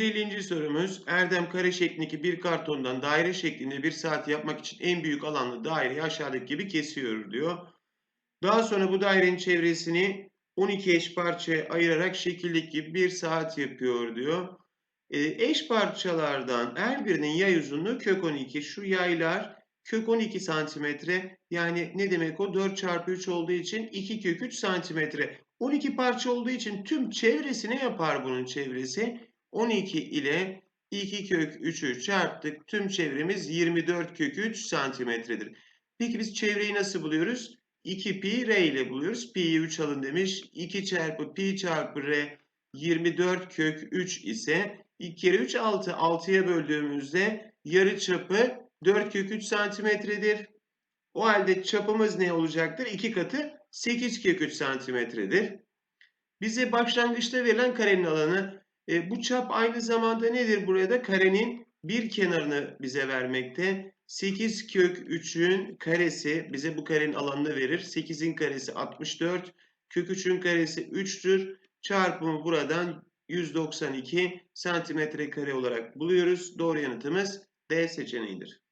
50. sorumuz Erdem kare şeklindeki bir kartondan daire şeklinde bir saat yapmak için en büyük alanlı daireyi aşağıdaki gibi kesiyor diyor. Daha sonra bu dairenin çevresini 12 eş parçaya ayırarak şekildeki bir saat yapıyor diyor. E, eş parçalardan her birinin yay uzunluğu kök 12. Şu yaylar kök 12 santimetre yani ne demek o 4 çarpı 3 olduğu için 2 kök 3 santimetre. 12 parça olduğu için tüm çevresi ne yapar bunun çevresi? 12 ile 2 kök 3'ü çarptık. Tüm çevremiz 24 kök 3 santimetredir. Peki biz çevreyi nasıl buluyoruz? 2 pi r ile buluyoruz. Pi'yi 3 alın demiş. 2 çarpı pi çarpı r 24 kök 3 ise 2 kere 3 6. 6'ya böldüğümüzde yarı çapı 4 kök 3 santimetredir. O halde çapımız ne olacaktır? 2 katı 8 kök 3 santimetredir. Bize başlangıçta verilen karenin alanı. E, bu çap aynı zamanda nedir burada? Karenin bir kenarını bize vermekte. 8 kök 3'ün karesi bize bu karenin alanını verir. 8'in karesi 64. Kök 3'ün karesi 3'tür. Çarpımı buradan 192 santimetre kare olarak buluyoruz. Doğru yanıtımız D seçeneğidir.